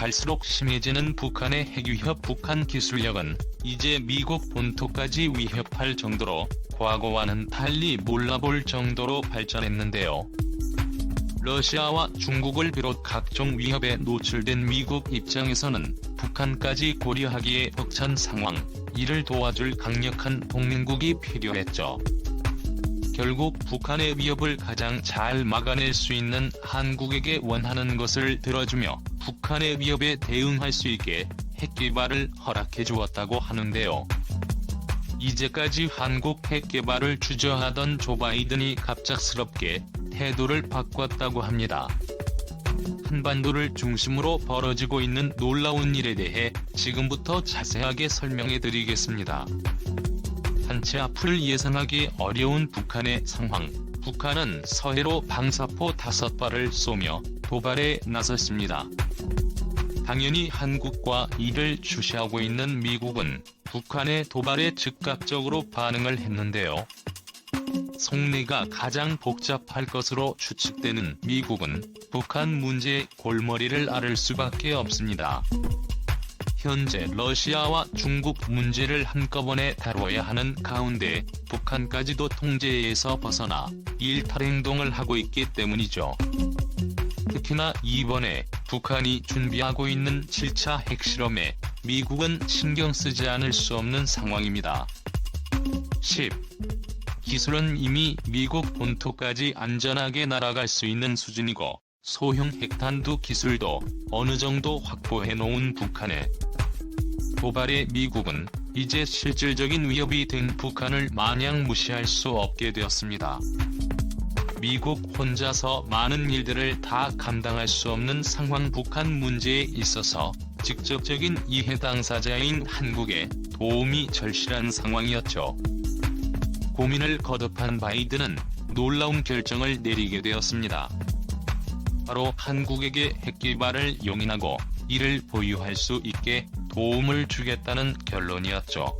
갈수록 심해지는 북한의 핵위협 북한 기술력은 이제 미국 본토까지 위협할 정도로 과거와는 달리 몰라볼 정도로 발전했는데요. 러시아와 중국을 비롯 각종 위협에 노출된 미국 입장에서는 북한까지 고려하기에 벅찬 상황, 이를 도와줄 강력한 동맹국이 필요했죠. 결국 북한의 위협을 가장 잘 막아낼 수 있는 한국에게 원하는 것을 들어주며 북한의 위협에 대응할 수 있게 핵 개발을 허락해 주었다고 하는데요. 이제까지 한국 핵 개발을 주저하던 조 바이든이 갑작스럽게 태도를 바꿨다고 합니다. 한반도를 중심으로 벌어지고 있는 놀라운 일에 대해 지금부터 자세하게 설명해 드리겠습니다. 한치 앞을 예상하기 어려운 북한의 상황. 북한은 서해로 방사포 다섯 발을 쏘며 도발에 나섰습니다. 당연히 한국과 이를 주시하고 있는 미국은 북한의 도발에 즉각적으로 반응을 했는데요. 속내가 가장 복잡할 것으로 추측되는 미국은 북한 문제의 골머리를 앓을 수밖에 없습니다. 현재 러시아와 중국 문제를 한꺼번에 다뤄야 하는 가운데 북한까지도 통제에서 벗어나 일탈 행동을 하고 있기 때문이죠. 특히나 이번에 북한이 준비하고 있는 7차 핵실험에 미국은 신경 쓰지 않을 수 없는 상황입니다. 10. 기술은 이미 미국 본토까지 안전하게 날아갈 수 있는 수준이고 소형 핵탄두 기술도 어느 정도 확보해 놓은 북한에 도발에 미국은 이제 실질적인 위협이 된 북한을 마냥 무시할 수 없게 되었습니다. 미국 혼자서 많은 일들을 다 감당할 수 없는 상황 북한 문제에 있어서 직접적인 이해 당사자인 한국에 도움이 절실한 상황이었죠. 고민을 거듭한 바이든은 놀라운 결정을 내리게 되었습니다. 바로 한국에게 핵 개발을 용인하고 이를 보유할 수 있게 도움을 주겠다는 결론이었죠.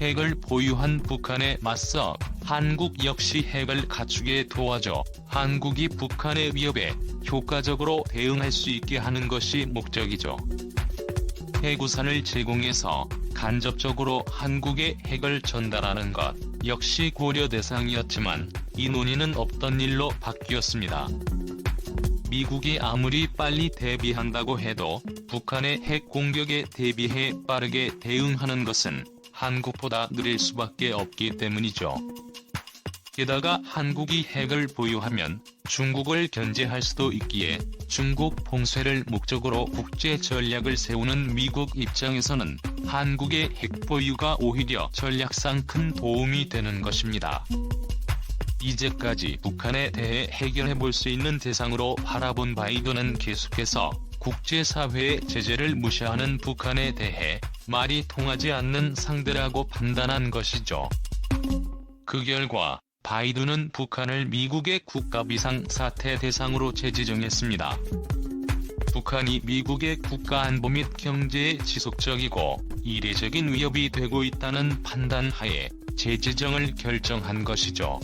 핵을 보유한 북한에 맞서 한국 역시 핵을 갖추게 도와줘 한국이 북한의 위협에 효과적으로 대응할 수 있게 하는 것이 목적이죠. 핵우산을 제공해서 간접적으로 한국에 핵을 전달하는 것 역시 고려 대상이었지만 이 논의는 없던 일로 바뀌었습니다. 미국이 아무리 빨리 대비한다고 해도 북한의 핵 공격에 대비해 빠르게 대응하는 것은 한국보다 느릴 수밖에 없기 때문이죠. 게다가 한국이 핵을 보유하면 중국을 견제할 수도 있기에 중국 봉쇄를 목적으로 국제 전략을 세우는 미국 입장에서는 한국의 핵 보유가 오히려 전략상 큰 도움이 되는 것입니다. 이제까지 북한에 대해 해결해 볼 수 있는 대상으로 바라본 바이든은 계속해서 국제사회의 제재를 무시하는 북한에 대해 말이 통하지 않는 상대라고 판단한 것이죠. 그 결과 바이든은 북한을 미국의 국가비상 사태 대상으로 재지정했습니다. 북한이 미국의 국가안보 및 경제에 지속적이고 이례적인 위협이 되고 있다는 판단하에 재지정을 결정한 것이죠.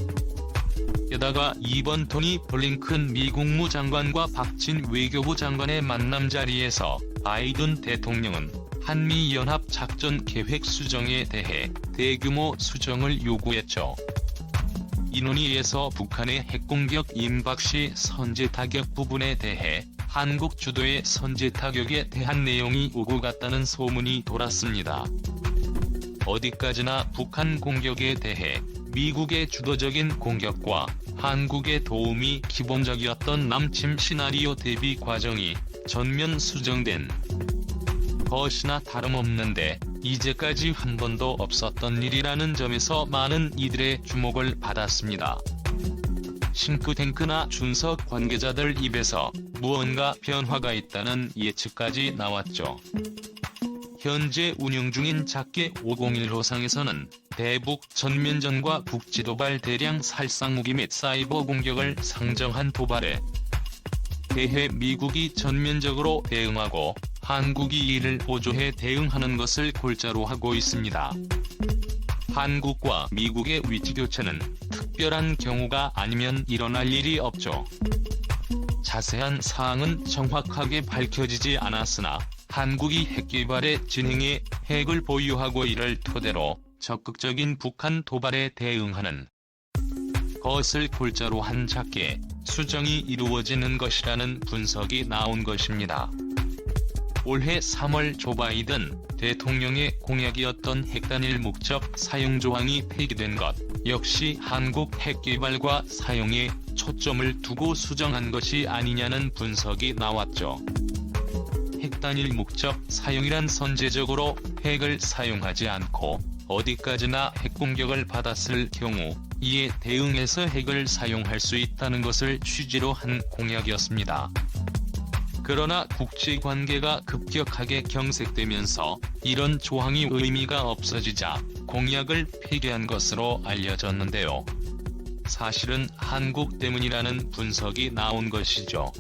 게다가 이번 토니 블링큰 미 국무장관과 박진 외교부 장관의 만남 자리에서 바이든 대통령은 한미연합 작전 계획 수정에 대해 대규모 수정을 요구했죠. 이 논의에서 북한의 핵공격 임박 시 선제 타격 부분에 대해 한국 주도의 선제 타격에 대한 내용이 오고 갔다는 소문이 돌았습니다. 어디까지나 북한 공격에 대해 미국의 주도적인 공격과 한국의 도움이 기본적이었던 남침 시나리오 대비 과정이 전면 수정된 것이나 다름없는데 이제까지 한 번도 없었던 일이라는 점에서 많은 이들의 주목을 받았습니다. 싱크탱크나 준석 관계자들 입에서 무언가 변화가 있다는 예측까지 나왔죠. 현재 운영 중인 작게 501 호상에서는 대북 전면전과 북지도발 대량 살상 무기 및 사이버 공격을 상정한 도발에 대해 미국이 전면적으로 대응하고 한국이 이를 보조해 대응하는 것을 골자로 하고 있습니다. 한국과 미국의 위치 교체는 특별한 경우가 아니면 일어날 일이 없죠. 자세한 사항은 정확하게 밝혀지지 않았으나 한국이 핵개발의 진행에 핵을 보유하고 이를 토대로 적극적인 북한 도발에 대응하는 것을 골자로 한 작게 수정이 이루어지는 것이라는 분석이 나온 것입니다. 올해 3월 조 바이든 대통령의 공약이었던 핵단일 목적 사용 조항이 폐기된 것 역시 한국 핵개발과 사용에 초점을 두고 수정한 것이 아니냐는 분석이 나왔죠. 핵단일 목적 사용이란 선제적으로 핵을 사용하지 않고 어디까지나 핵 공격을 받았을 경우 이에 대응해서 핵을 사용할 수 있다는 것을 취지로 한 공약이었습니다. 그러나 국제 관계가 급격하게 경색되면서 이런 조항이 의미가 없어지자 공약을 폐기한 것으로 알려졌는데요. 사실은 한국 때문이라는 분석이 나온 것이죠.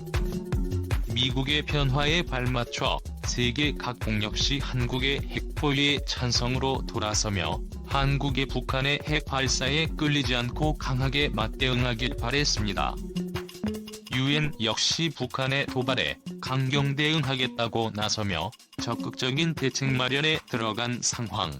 미국의 변화에 발맞춰 세계 각국 역시 한국의 핵보유의 찬성으로 돌아서며 한국의 북한의 핵 발사에 끌리지 않고 강하게 맞대응하길 바랬습니다. 유엔 역시 북한의 도발에 강경 대응하겠다고 나서며 적극적인 대책 마련에 들어간 상황.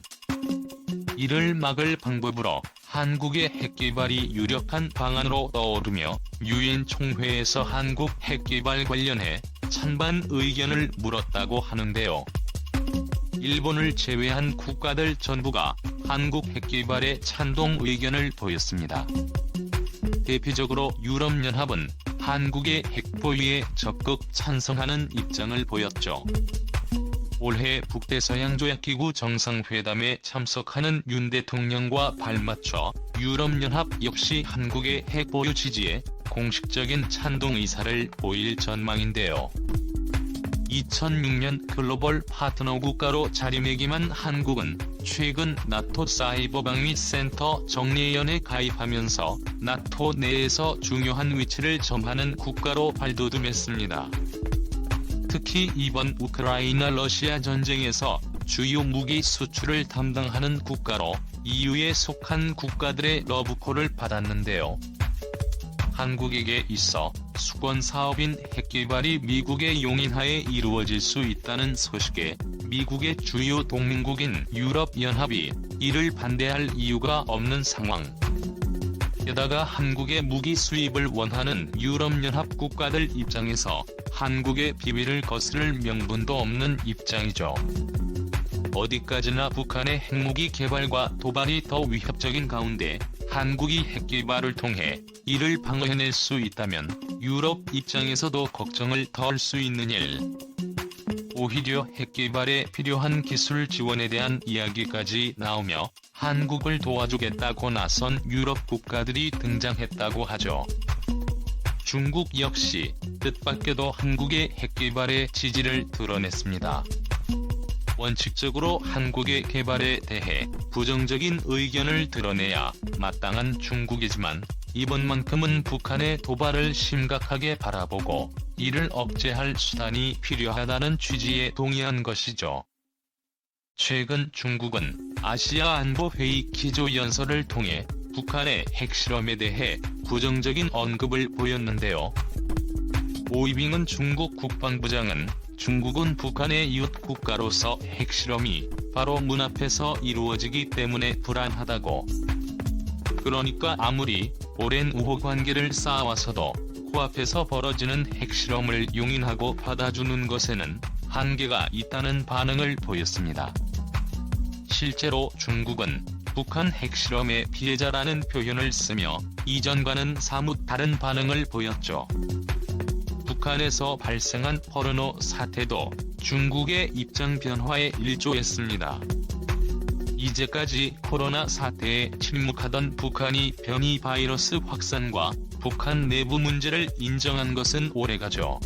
이를 막을 방법으로 한국의 핵개발이 유력한 방안으로 떠오르며 유엔 총회에서 한국 핵개발 관련해 찬반 의견을 물었다고 하는데요. 일본을 제외한 국가들 전부가 한국 핵개발에 찬동 의견을 보였습니다. 대표적으로 유럽연합은 한국의 핵보유에 적극 찬성하는 입장을 보였죠. 올해 북대서양조약기구 정상회담에 참석하는 윤 대통령과 발맞춰 유럽연합 역시 한국의 핵보유 지지에 공식적인 찬동 의사를 보일 전망인데요. 2006년 글로벌 파트너 국가로 자리매김한 한국은 최근 나토 사이버 방위 센터 정례연에 가입하면서 나토 내에서 중요한 위치를 점하는 국가로 발돋움했습니다. 특히 이번 우크라이나 러시아 전쟁에서 주요 무기 수출을 담당하는 국가로 EU에 속한 국가들의 러브콜을 받았는데요. 한국에게 있어 수권 사업인 핵개발이 미국의 용인하에 이루어질 수 있다는 소식에 미국의 주요 동맹국인 유럽연합이 이를 반대할 이유가 없는 상황. 게다가 한국의 무기 수입을 원하는 유럽연합 국가들 입장에서 한국의 비밀을 거스를 명분도 없는 입장이죠. 어디까지나 북한의 핵무기 개발과 도발이 더 위협적인 가운데 한국이 핵개발을 통해 이를 방어해낼 수 있다면 유럽 입장에서도 걱정을 덜 수 있는 일. 오히려 핵 개발에 필요한 기술 지원에 대한 이야기까지 나오며 한국을 도와주겠다고 나선 유럽 국가들이 등장했다고 하죠. 중국 역시 뜻밖에도 한국의 핵 개발에 지지를 드러냈습니다. 원칙적으로 한국의 개발에 대해 부정적인 의견을 드러내야 마땅한 중국이지만 이번만큼은 북한의 도발을 심각하게 바라보고 이를 억제할 수단이 필요하다는 취지에 동의한 것이죠. 최근 중국은 아시아 안보회의 기조연설을 통해 북한의 핵실험에 대해 부정적인 언급을 보였는데요. 오이빙은 중국 국방부장은 중국은 북한의 이웃 국가로서 핵실험이 바로 문 앞에서 이루어지기 때문에 불안하다고. 그러니까 아무리 오랜 우호 관계를 쌓아와서도 코앞에서 벌어지는 핵실험을 용인하고 받아주는 것에는 한계가 있다는 반응을 보였습니다. 실제로 중국은 북한 핵실험의 피해자라는 표현을 쓰며 이전과는 사뭇 다른 반응을 보였죠. 북한에서 발생한 포르노 사태도 중국의 입장 변화에 일조했습니다. 이제까지 코로나 사태에 침묵하던 북한이 변이 바이러스 확산과 북한 내부 문제를 인정한 것은 오래가죠.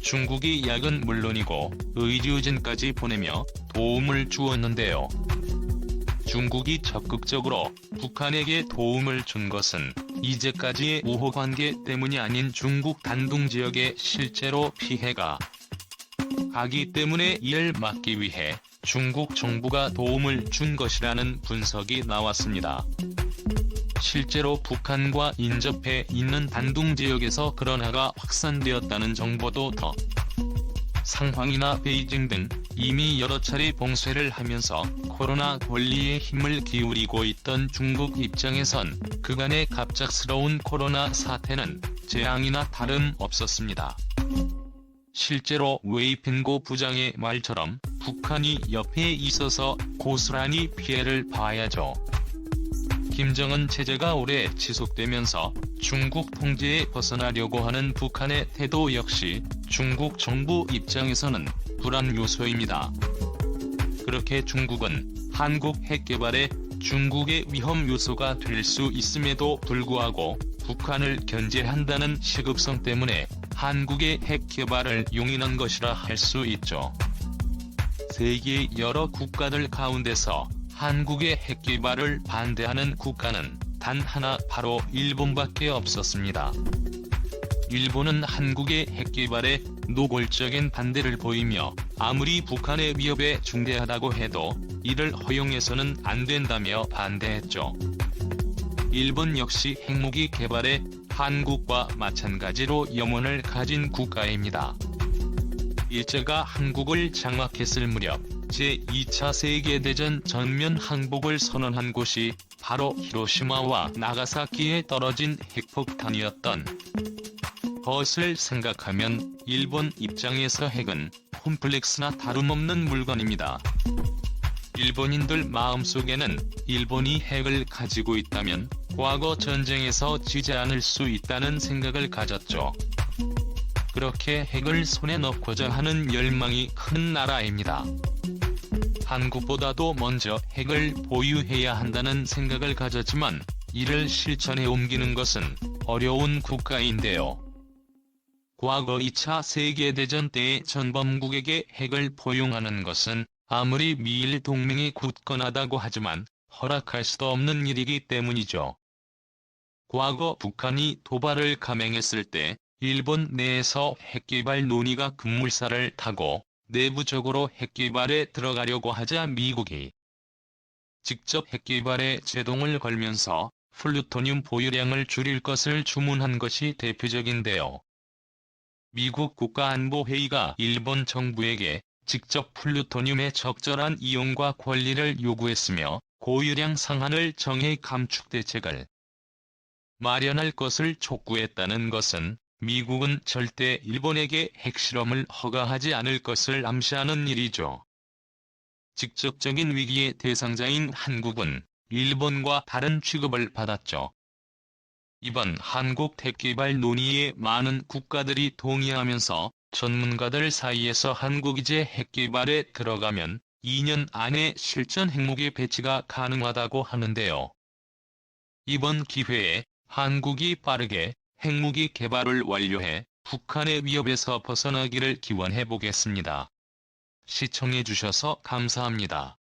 중국이 약은 물론이고 의료진까지 보내며 도움을 주었는데요. 중국이 적극적으로 북한에게 도움을 준 것은 이제까지의 우호 관계 때문이 아닌 중국 단둥 지역에 실제로 피해가 가기 때문에 이를 막기 위해 중국 정부가 도움을 준 것이라는 분석이 나왔습니다. 실제로 북한과 인접해 있는 단둥 지역에서 그런화가 확산되었다는 정보도 더 상황이나 베이징 등 이미 여러 차례 봉쇄를 하면서 코로나 권리에 힘을 기울이고 있던 중국 입장에선 그간의 갑작스러운 코로나 사태는 재앙이나 다름 없었습니다. 실제로 웨이핑고 부장의 말처럼 북한이 옆에 있어서 고스란히 피해를 봐야죠. 김정은 체제가 오래 지속되면서 중국 통제에 벗어나려고 하는 북한의 태도 역시 중국 정부 입장에서는 불안 요소입니다. 그렇게 중국은 한국 핵 개발에 중국의 위험 요소가 될 수 있음에도 불구하고 북한을 견제한다는 시급성 때문에 한국의 핵 개발을 용인한 것이라 할 수 있죠. 세계 여러 국가들 가운데서 한국의 핵 개발을 반대하는 국가는 단 하나 바로 일본밖에 없었습니다. 일본은 한국의 핵 개발에 노골적인 반대를 보이며 아무리 북한의 위협에 중대하다고 해도 이를 허용해서는 안 된다며 반대했죠. 일본 역시 핵무기 개발에 한국과 마찬가지로 염원을 가진 국가입니다. 일제가 한국을 장악했을 무렵 제2차 세계대전 전면 항복을 선언한 곳이 바로 히로시마와 나가사키에 떨어진 핵폭탄이었던 것을 생각하면 일본 입장에서 핵은 콤플렉스나 다름없는 물건입니다. 일본인들 마음속에는 일본이 핵을 가지고 있다면 과거 전쟁에서 지지 않을 수 있다는 생각을 가졌죠. 그렇게 핵을 손에 넣고자 하는 열망이 큰 나라입니다. 한국보다도 먼저 핵을 보유해야 한다는 생각을 가졌지만 이를 실천에 옮기는 것은 어려운 국가인데요. 과거 2차 세계대전 때의 전범국에게 핵을 포용하는 것은 아무리 미일 동맹이 굳건하다고 하지만 허락할 수도 없는 일이기 때문이죠. 과거 북한이 도발을 감행했을 때 일본 내에서 핵개발 논의가 급물살을 타고 내부적으로 핵개발에 들어가려고 하자 미국이 직접 핵개발에 제동을 걸면서 플루토늄 보유량을 줄일 것을 주문한 것이 대표적인데요. 미국 국가안보회의가 일본 정부에게 직접 플루토늄의 적절한 이용과 권리를 요구했으며 고유량 상한을 정해 감축 대책을 마련할 것을 촉구했다는 것은 미국은 절대 일본에게 핵실험을 허가하지 않을 것을 암시하는 일이죠. 직접적인 위기의 대상자인 한국은 일본과 다른 취급을 받았죠. 이번 한국 핵개발 논의에 많은 국가들이 동의하면서 전문가들 사이에서 한국 이 제 핵개발에 들어가면 2년 안에 실전 핵무기 배치가 가능하다고 하는데요. 이번 기회에 한국이 빠르게 핵무기 개발을 완료해 북한의 위협에서 벗어나기를 기원해 보겠습니다. 시청해주셔서 감사합니다.